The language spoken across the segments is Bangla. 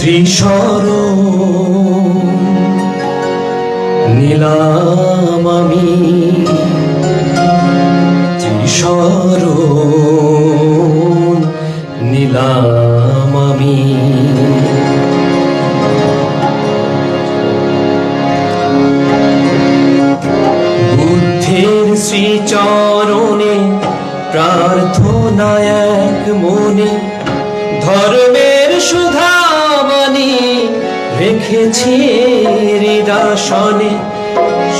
ত্রিশর নিলাম আমি ত্রিশর নিলাম আমি বুদ্ধের শ্রীচরণে প্রার্থনা এক মনে ধর্মের সুধাবাণী রেখেছি হৃদাসনে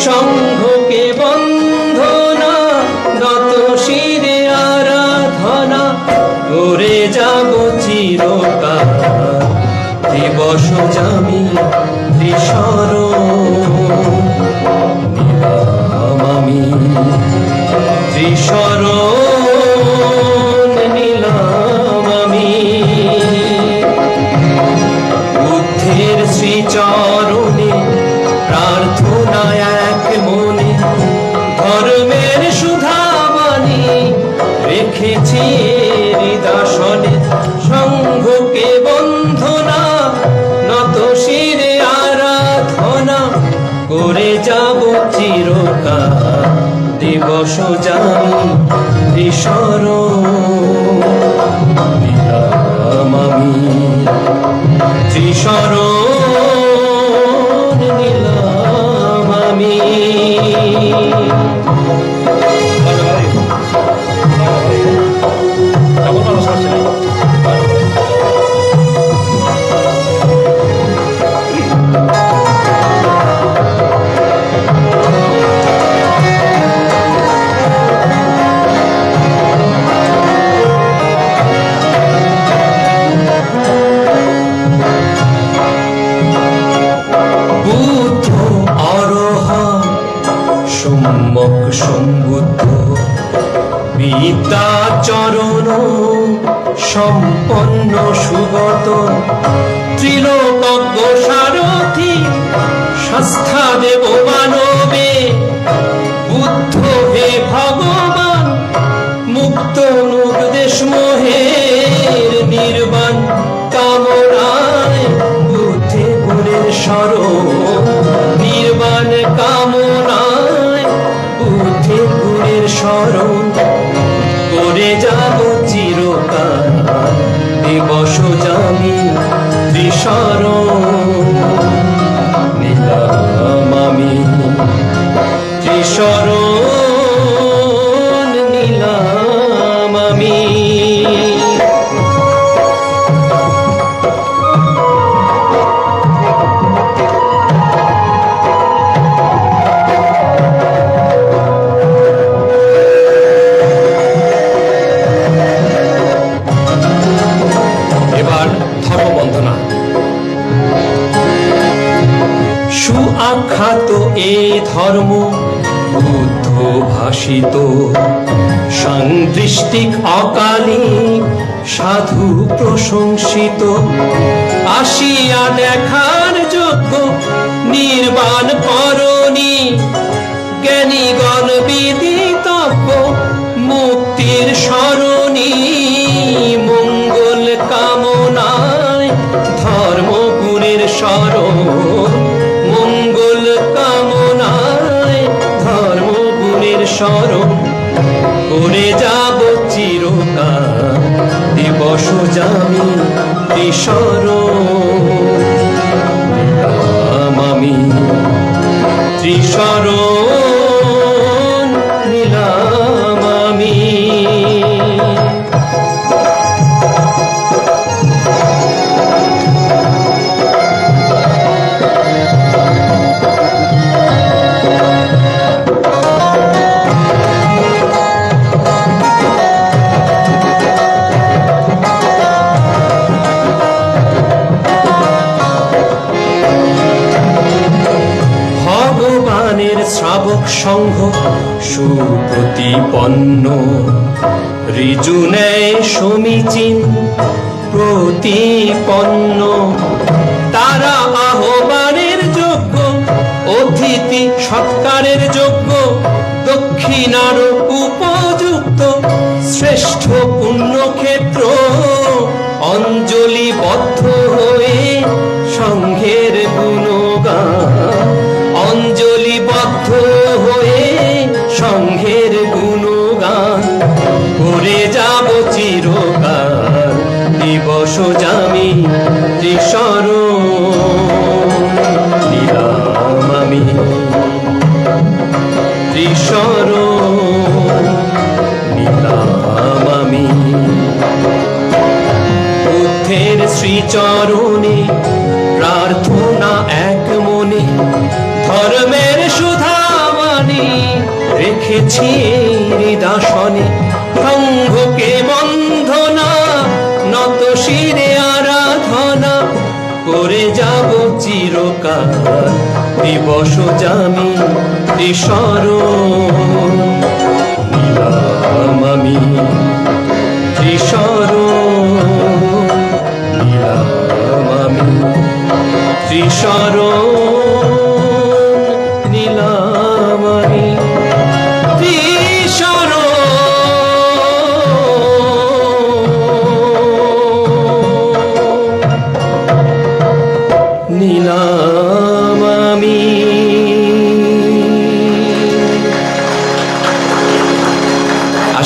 সংঘকে করে যাব চিরকাল। দিবস জানি ঋষর সম্যক সম্বুদ্ধ বিদ্যাচরণ সম্পন্ন সুগত। ত্রিলোকজ্ঞ সারথি শাস্তা দেব মানবে। বুদ্ধ হে ভগবান, মুক্ত উপদেশ মোহের নির্বাণ। কামনায় বুদ্ধে গুণের স্মরণ ধর্ম বুদ্ধ ভাষিত সাংদৃষ্টিক অকালী সাধু প্রশংসিত। আসিয়া দেখার যোগ্য নির্বাণ করণী স্মরণ করে যাব চিরকাল। দিবস সৎসঙ্গ সুপ্রতিপন্ন। ঋজুনে সমীচীন প্রতিপন্ন। তারা আহ্বানের যোগ্য, অতিথি সৎকারের যোগ্য। দক্ষিণার উপযুক্ত, শ্রেষ্ঠ পুণ্যক্ষেত্র। অঞ্জলিবদ্ধ হয়ে সংঘের গুণগান। অঞ্জলিবদ্ধ যামি ত্রিশর নিলাম আমি। ত্রিশর নিলাম আমি বুদ্ধের শ্রীচরণে প্রার্থনা এক মনে, ধর্মের সুধামানি রেখেছি হৃদাসনে সঙ্ঘকে বন্ধনা করে যাব চিরকাল দিবস জামি স্মরণ আমি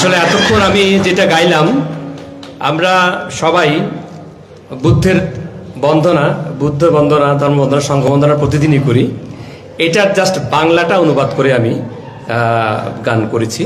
আসলে এতক্ষণ আমি যেটা গাইলাম, আমরা সবাই বুদ্ধের বন্দনা, বুদ্ধ বন্দনা, ধর্ম বন্দনা, সংঘ বন্দনা প্রতিদিনই করি। এটার জাস্ট বাংলাটা অনুবাদ করে আমি গান করেছি।